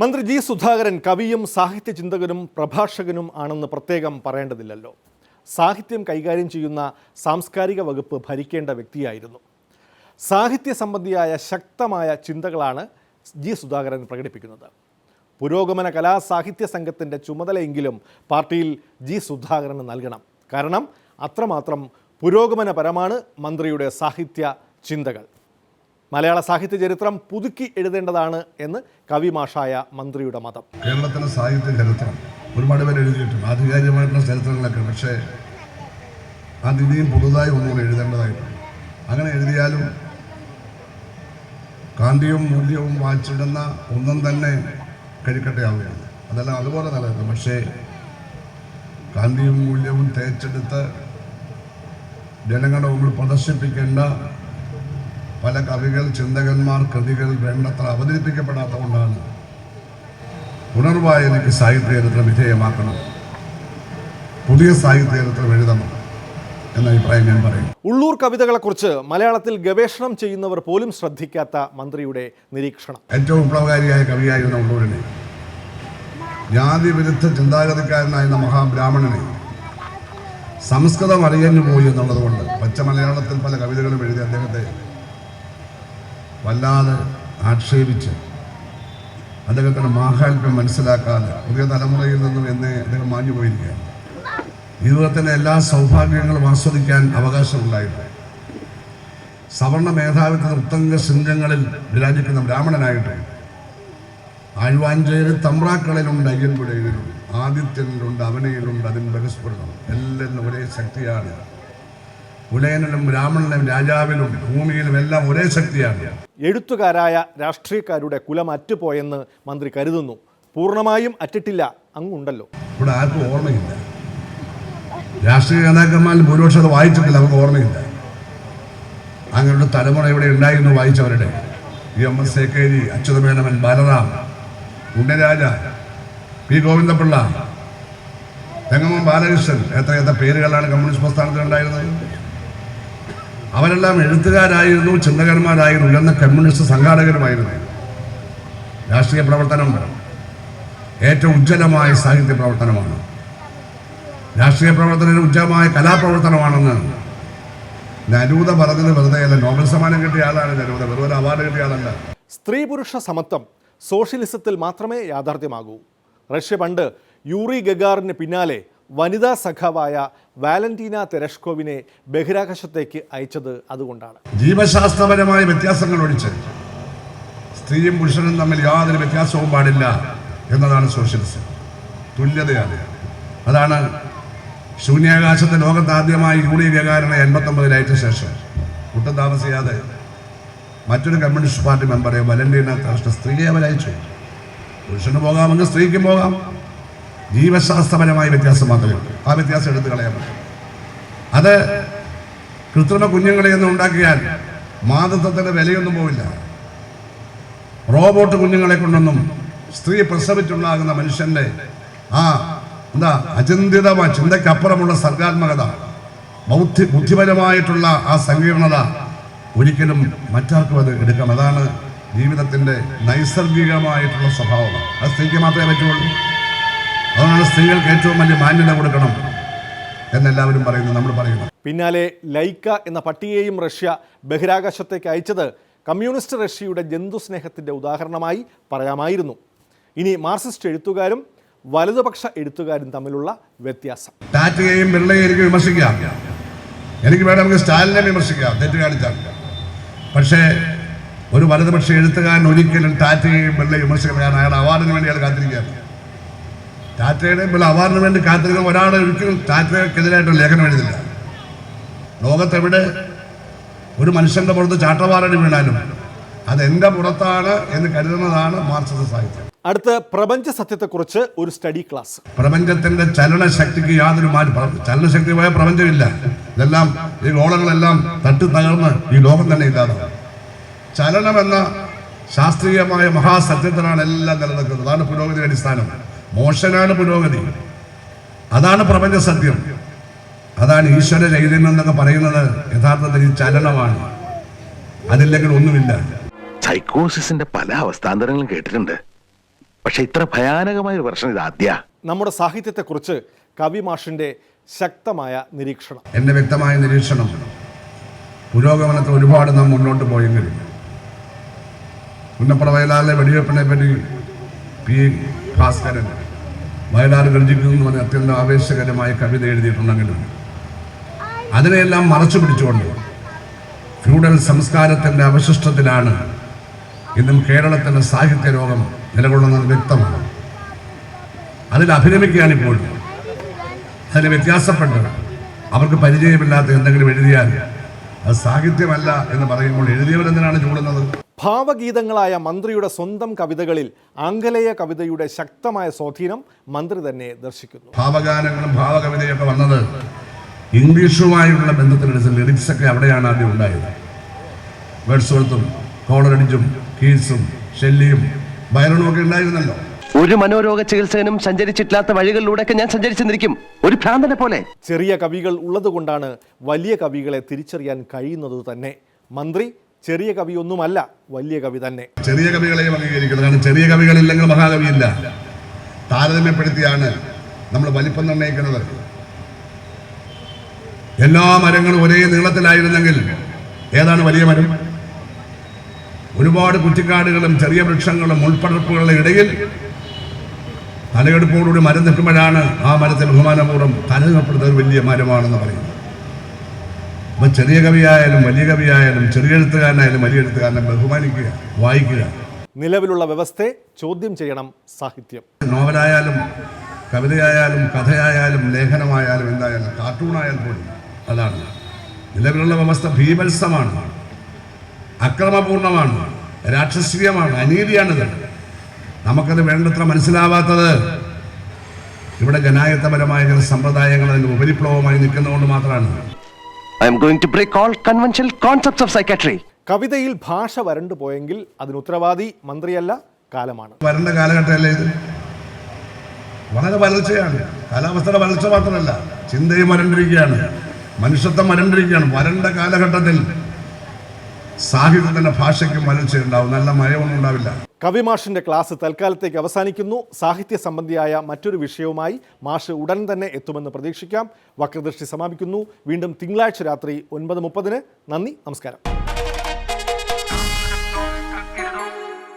മന്ത്രി ജി സുധാകരൻ കവിയും സാഹിത്യ ചിന്തകനും പ്രഭാഷകനും ആണെന്ന് പ്രത്യേകം പറയേണ്ടതില്ലല്ലോ. സാഹിത്യം കൈകാര്യം ചെയ്യുന്ന സാംസ്കാരിക വകുപ്പ് ഭരിക്കേണ്ട വ്യക്തിയായിരുന്നു. സാഹിത്യ സംബന്ധിയായ ശക്തമായ ചിന്തകളാണ് ജി സുധാകരൻ പ്രകടിപ്പിക്കുന്നത്. പുരോഗമന കലാ സാഹിത്യ സംഘത്തിന്റെ ചുമതലയെങ്കിലും പാർട്ടിയിൽ ജി സുധാകരന് നൽകണം. കാരണം അത്രമാത്രം പുരോഗമനപരമാണ് മന്ത്രിയുടെ സാഹിത്യ ചിന്തകൾ. മലയാള സാഹിത്യ ചരിത്രം പുതുക്കി എഴുതേണ്ടതാണ് എന്ന് കവി മാഷായ മന്ത്രിയുടെ മതം. കേരളത്തിലെ സാഹിത്യ ചരിത്രം ഒരുപാട് പേര് എഴുതിയിട്ടുണ്ട്. ആധികാരികമായിട്ടുള്ള ചരിത്രങ്ങളൊക്കെ പക്ഷേ അത് ഇനിയും പുതുതായി ഒന്നുകൂടെ എഴുതേണ്ടതായിട്ടുണ്ട്. അങ്ങനെ എഴുതിയാലും കാന്തിയും മൂല്യവും വായിച്ചിടുന്ന ഒന്നും തന്നെ കഴിക്കട്ടെ ആവുകയാണ് അതെല്ലാം അതുപോലെ നിലനിൽക്കും. പക്ഷേ കാന്തിയും മൂല്യവും തേച്ചെടുത്ത് ജനങ്ങളുടെ മുമ്പിൽ പ്രദർശിപ്പിക്കേണ്ട പല കവികൾ ചിന്തകന്മാർ കൃതികൾ വേണ്ടത്ര അവതരിപ്പിക്കപ്പെടാത്തതുകൊണ്ടാണ് പുനർവായനയ്ക്ക് സാഹിത്യ ചരിത്രം വിധേയമാക്കണം പുതിയ സാഹിത്യ ചരിത്രം എഴുതണം എന്ന അഭിപ്രായം ഞാൻ പറയും. ഉള്ളൂർ കവിതകളെക്കുറിച്ച് മലയാളത്തിൽ ഗവേഷണം ചെയ്യുന്നവർ പോലും ശ്രദ്ധിക്കാത്ത മന്ത്രിയുടെ നിരീക്ഷണം. ഏറ്റവും വിപ്ലവകാരിയായ കവിയായിരുന്ന ഉള്ളൂരിനെ. ജാതി വിരുദ്ധ ചിന്താഗതിക്കാരനായിരുന്ന മഹാബ്രാഹ്മണനെ സംസ്കൃതം അറിയഞ്ഞു പോയി എന്നുള്ളത് കൊണ്ട് പച്ച മലയാളത്തിൽ പല കവിതകളും എഴുതി അദ്ദേഹത്തെ വല്ലാതെ ആക്ഷേപിച്ച് അദ്ദേഹത്തിന്റെ മാഹാത്മ്യം മനസ്സിലാക്കാതെ പുതിയ തലമുറയിൽ നിന്നും എന്നെ അദ്ദേഹം മാഞ്ഞു പോയിരിക്കുകയാണ്. ജീവിതത്തിന്റെ എല്ലാ സൗഭാഗ്യങ്ങളും ആസ്വദിക്കാൻ അവകാശമുണ്ടായിരുന്നു സവർണ മേധാവിത്വ നൃത്തംഗ ശൃംഗങ്ങളിൽ വിരാജിക്കുന്ന ബ്രാഹ്മണനായിട്ട് ആഴ്വാഞ്ചേരി തമ്പ്രാക്കളിലുണ്ട് അയ്യൻപുഴയിലുണ്ട് ആദിത്യനിലുണ്ട് അവനയിലുണ്ട് അതിന് ബഹസ്ഫുരണം. എല്ലാം ഒരേ ശക്തിയാണ്. ഉലയനിലും ബ്രാഹ്മണനും രാജാവിലും ഭൂമിയിലും എല്ലാം ഒരേ ശക്തിയാണ്. എഴുത്തുകാരായ രാഷ്ട്രീയക്കാരുടെ കുലം അറ്റുപോയെന്ന് മന്ത്രി കരുതുന്നു. പൂർണമായും അറ്റിട്ടില്ല. അങ്ങുണ്ടല്ലോ. ഇവിടെ ആർക്കും ഓർമ്മയില്ല. രാഷ്ട്രീയ നേതാക്കന്മാരിൽ ഭൂരിപക്ഷം അത് വായിച്ചിട്ടില്ല. അവർക്ക് ഓർമ്മയില്ല. അങ്ങനെ ഒരു തലമുറ ഇവിടെ ഉണ്ടായിരുന്നു വായിച്ചവരുടെ. ഇ എം എസ് സേക്കേരി അച്യുതമേനമൻ ബാലറാം ഉണ്ണരാജ പി ഗോവിന്ദപിള്ള തെങ്ങമ്മൻ ബാലകൃഷ്ണൻ എത്ര എത്ര പേരുകളാണ് കമ്മ്യൂണിസ്റ്റ് പ്രസ്ഥാനത്തിൽ ഉണ്ടായിരുന്നത് അവരെല്ലാം എഴുത്തുകാരായിരുന്നു ചിന്തകന്മാരായിരുന്നു ഉയർന്ന കമ്മ്യൂണിസ്റ്റ് സംഘാടകരുമായിരുന്നു. രാഷ്ട്രീയ പ്രവർത്തനം ഏറ്റവും ഉജ്ജ്വലമായ സാഹിത്യ പ്രവർത്തനമാണ്. രാഷ്ട്രീയ പ്രവർത്തനം ഉജ്ജ്വലമായ കലാപ്രവർത്തനമാണെന്ന് നരൂത പറഞ്ഞത് വെറുതെ അല്ല. നോബൽ സമ്മാനം കിട്ടിയ ആളാണ് നരൂത വെറുതെ അവാർഡ് കിട്ടിയ ആളല്ല. സ്ത്രീ പുരുഷ സമത്വം സോഷ്യലിസത്തിൽ മാത്രമേ യാഥാർത്ഥ്യമാകൂ. റഷ്യ പണ്ട് യൂറി ഗഗാറിന് പിന്നാലെ വനിതാ സഖാവായ വാലന്റീന തെരഷ്കോവിനെ ബഹിരാകാശത്തേക്ക് അയച്ചത് അതുകൊണ്ടാണ്. ജീവശാസ്ത്രപരമായ വ്യത്യാസങ്ങൾ ഒഴിച്ച് സ്ത്രീയും പുരുഷനും തമ്മിൽ യാതൊരു വ്യത്യാസവും പാടില്ല എന്നതാണ് സോഷ്യലിസം. തുല്യതയാണ്. അതാണ് ശൂന്യാകാശത്തെ ലോകത്ത് ആദ്യമായി യൂണി ഗഗാരനെ എൺപത്തൊമ്പതിൽ അയച്ച ശേഷം ഒട്ടും താമസിയാതെ മറ്റൊരു കമ്മ്യൂണിസ്റ്റ് പാർട്ടി മെമ്പറെ വലന്റീന തർഷ്ട സ്ത്രീയെ അവരയച്ചു. പുരുഷന് പോകാമെങ്കിൽ സ്ത്രീക്കും പോകാം. ജീവശാസ്ത്രപരമായ വ്യത്യാസം മാത്രമേ ആ വ്യത്യാസം എടുത്തു കളയാൻ പറ്റും. അത് കൃത്രിമ കുഞ്ഞുങ്ങളെയൊന്നും ഉണ്ടാക്കിയാൽ മാതൃത്വത്തിന്റെ വിലയൊന്നും പോവില്ല. റോബോട്ട് കുഞ്ഞുങ്ങളെ കൊണ്ടൊന്നും സ്ത്രീ പ്രസവിച്ചുണ്ടാകുന്ന മനുഷ്യന്റെ ആ എന്താ അചിന്തിതമായ ചിന്തയ്ക്കപ്പുറമുള്ള സർഗാത്മകത ബൗദ്ധി ബുദ്ധിപരമായിട്ടുള്ള ആ സങ്കീർണത ഒരിക്കലും മറ്റാർക്കും അത് എടുക്കാം. അതാണ് ജീവിതത്തിന്റെ നൈസർഗികമായിട്ടുള്ള സ്വഭാവം. അത് സ്ത്രീക്ക് മാത്രമേ പറ്റുള്ളൂ. അതുകൊണ്ടാണ് സ്ത്രീകൾക്ക് ഏറ്റവും വലിയ മാന്യത കൊടുക്കണം എന്നെല്ലാവരും പറയുന്നു നമ്മൾ പറയുന്നു. പിന്നാലെ ലൈക്ക എന്ന പട്ടിയെയും റഷ്യ ബഹിരാകാശത്തേക്ക് അയച്ചത് കമ്മ്യൂണിസ്റ്റ് റഷ്യയുടെ ജന്തുസ്നേഹത്തിന്റെ ഉദാഹരണമായി പറയാമായിരുന്നു. ഇനി മാർക്സിസ്റ്റ് എഴുത്തുകാരും വലതുപക്ഷ എഴുത്തുകാരും തമ്മിലുള്ള വ്യത്യാസം. ടാറ്റയെയും ബിർളയെയും എനിക്ക് വിമർശിക്കാം. എനിക്ക് വേണമെങ്കിൽ സ്റ്റാലിനെ വിമർശിക്കാം തെറ്റ് കാണിച്ചാൽ. പക്ഷേ ഒരു വലതുപക്ഷ എഴുത്തുകാരൻ ഒരിക്കലും ടാറ്റയെയും ബിർളയും വിമർശിക്കാൻ കാരണം അയാൾ അവാർഡിന് വേണ്ടി അയാൾ കാത്തിരിക്കുകയാണ്. ടാറ്റയുടെ ഇപ്പോൾ അവാർഡിന് വേണ്ടി കാത്തിരിക്കുന്ന ഒരാൾ ഒരിക്കലും ടാറ്റയ്ക്കെതിരായിട്ട് ലേഖനം എഴുതില്ല. ലോകത്തെവിടെ ഒരു മനുഷ്യന്റെ പുറത്ത് ചാട്ടവാറടി വീണാലും അത് എന്റെ പുറത്താണ് എന്ന് കരുതുന്നതാണ് മാർക്സിസ്റ്റ് സാഹിത്യം. അടുത്ത പ്രപഞ്ച സത്യത്തെക്കുറിച്ച് ഒരു സ്റ്റഡി ക്ലാസ്. പ്രപഞ്ചത്തിന്റെ ചലനശക്തിക്ക് യാതൊരു മാറ്റം ചലനശക്തി പോയ പ്രപഞ്ചമില്ല. ഇതെല്ലാം ഈ ഗോളങ്ങളെല്ലാം തട്ടി തകർന്ന് ഈ ലോകം തന്നെ ഇല്ലാതാവും. ചലനമെന്ന ശാസ്ത്രീയമായ മഹാസത്യത്തിലാണ് എല്ലാം നിലനിൽക്കുന്നത്. അതാണ് പുരോഗതി അടിസ്ഥാനം. മോശനാണ് പുരോഗതി. അതാണ് പ്രപഞ്ച സത്യം. അതാണ് ഈശ്വര ചൈതന്യം എന്നൊക്കെ പറയുന്നത് യഥാർത്ഥത്തിൽ ഈ ചലനമാണ്. അതില്ലെങ്കിൽ ഒന്നുമില്ല. സൈക്കോസിന്റെ പല അവസ്ഥാന്തരങ്ങളും കേട്ടിട്ടുണ്ട്. പക്ഷെ ഇത്ര ഭയാനകമായ ഒരു പ്രശ്നം ഇത് ആദ്യ. നമ്മുടെ സാഹിത്യത്തെക്കുറിച്ച് കവി മാഷിന്റെ ശക്തമായ നിരീക്ഷണം. എന്റെ വ്യക്തമായ നിരീക്ഷണം പുരോഗമനത്തിൽ ഒരുപാട് നാം മുന്നോട്ട് പോയെങ്കിലും. പുന്നപ്പുറ വയലാറിലെ വെടിവെപ്പിനെ പറ്റി പി ഭാസ്കരൻ വയലാർ ഗർജിക്കുന്നു എന്ന് പറഞ്ഞ അത്യന്തം ആവേശകരമായ കവിത എഴുതിയിട്ടുണ്ടെങ്കിലും അതിനെയെല്ലാം മറച്ചു പിടിച്ചുകൊണ്ട് ഫ്യൂഡൽ സംസ്കാരത്തിന്റെ അവശിഷ്ടത്തിലാണ് ഇന്നും കേരളത്തിന്റെ സാഹിത്യ ലോകം നിലകൊള്ളുന്നത് വ്യക്തമാണ്. അതിൽ അഭിനമിക്കുകയാണ് ഇപ്പോൾ. അതിന് വ്യത്യാസപ്പെട്ട് അവർക്ക് പരിചയമില്ലാത്ത എന്തെങ്കിലും എഴുതിയാൽ അത് സാഹിത്യമല്ല എന്ന് പറയുമ്പോൾ എഴുതിയവരെന്തിനാണ് ചൂടുന്നത്? ഭാവഗീതങ്ങളായ മന്ത്രിയുടെ സ്വന്തം കവിതകളിൽ ആംഗലേയ കവിതയുടെ ശക്തമായ സ്വാധീനം മന്ത്രി തന്നെ ദർശിക്കുന്നു. ഭാവഗാനങ്ങളും ഭാവകവിതയൊക്കെ വന്നത് ഇംഗ്ലീഷുമായുള്ള ബന്ധത്തിനനുസരിച്ച് ലിറിക്സ് ഒക്കെ അവിടെയാണ് ആദ്യം ഉണ്ടായത്. വേഡ്സ്വർത്തും കോളറടിച്ചും കീസും ഷെല്ലിയും ബൈറണും ഒക്കെ ഉണ്ടായിരുന്നല്ലോ. ഒരു മനോരോഗ ചികിത്സകനും സഞ്ചരിച്ചിട്ടില്ലാത്ത വഴികളിലൂടെയൊക്കെ ഞാൻ സഞ്ചരിച്ചെന്നിരിക്കും. ഒരു ഭ്രാന്തനെ പോലെ. ചെറിയ കവികൾ ഉള്ളതുകൊണ്ടാണ് വലിയ കവികളെ തിരിച്ചറിയാൻ കഴിയുന്നത് തന്നെ. മന്ത്രി ചെറിയ കവിയൊന്നുമല്ല വലിയ കവി തന്നെ. ചെറിയ കവികളെ അംഗീകരിക്കുന്നതാണ് ചെറിയ കവികളില്ലെങ്കിൽ മഹാകവിയില്ല. താരതമ്യപ്പെടുത്തിയാണ് നമ്മൾ വലിപ്പം നിർണയിക്കുന്നത്. എല്ലാ മരങ്ങളും ഒരേ നീളത്തിലായിരുന്നെങ്കിൽ ഏതാണ് വലിയ മരം? ഒരുപാട് കുറ്റിക്കാടുകളും ചെറിയ വൃക്ഷങ്ങളും ഉൾപ്പടർപ്പുകളുടെ ഇടയിൽ തലയെടുപ്പോടുകൂടി മരം നിൽക്കുമ്പോഴാണ് ആ മരത്തെ ബഹുമാനപൂർവം തലനിർപ്പെടുന്നത് ഒരു വലിയ മരമാണെന്ന് പറയുന്നത്. അപ്പൊ ചെറിയ കവിയായാലും വലിയ കവിയായാലും ചെറിയ എഴുത്തുകാരനായാലും വലിയ എഴുത്തുകാരനെ ബഹുമാനിക്കുക വായിക്കുക. നിലവിലുള്ള വ്യവസ്ഥയെ ചോദ്യം ചെയ്യണം സാഹിത്യം. നോവലായാലും കവിതയായാലും കഥയായാലും ലേഖനമായാലും എന്തായാലും കാർട്ടൂണായാലും പോലും അതാണ്. നിലവിലുള്ള വ്യവസ്ഥ ഭീഭത്സമാണ് അക്രമപൂർണമാണ്. രാക്ഷസീയമാണ്. അനീതിയാണിത്. നമുക്കത് വേണ്ടത്ര മനസ്സിലാവാത്തത് ഇവിടെ ജനായത്തപരമായ ചില സമ്പ്രദായങ്ങൾ അതിന് ഉപരിപ്ലവമായി നിൽക്കുന്നതുകൊണ്ട് മാത്രമാണ്. I'm going to break all conventional concepts of psychiatry കവിതയിൽ ഭാഷ വരണ്ടു പോയെങ്കിൽ അതിന് ഉത്തരവാദി മന്ത്രിയല്ല കാലമാണ്. വരണ്ട കാലഘട്ടമല്ലേ ഇത്? വളരെ വരൾച്ചയാണ്. കാലാവസ്ഥയുടെ വരൾച്ച മാത്രമല്ല ചിന്തയും വരണ്ടിരിക്കുകയാണ്. മനുഷ്യത്വം വരണ്ടിരിക്കുകയാണ്. വരണ്ട കാലഘട്ടത്തിൽ സാഹിത്യത്തിന്റെ ഭാഷയ്ക്ക് മലച്ചുണ്ടാവും നല്ല മഴയൊന്നും ഉണ്ടാവില്ല. കവിമാഷിന്റെ ക്ലാസ് തൽക്കാലത്തേക്ക് അവസാനിക്കുന്നു. സാഹിത്യ സംബന്ധിയായ മറ്റൊരു വിഷയവുമായി മാഷ് ഉടൻ തന്നെ എത്തുമെന്ന് പ്രതീക്ഷിക്കാം. വക്രദൃഷ്ടി സമാപിക്കുന്നു. വീണ്ടും തിങ്കളാഴ്ച രാത്രി ഒൻപത് മുപ്പതിന്. നന്ദി നമസ്കാരം.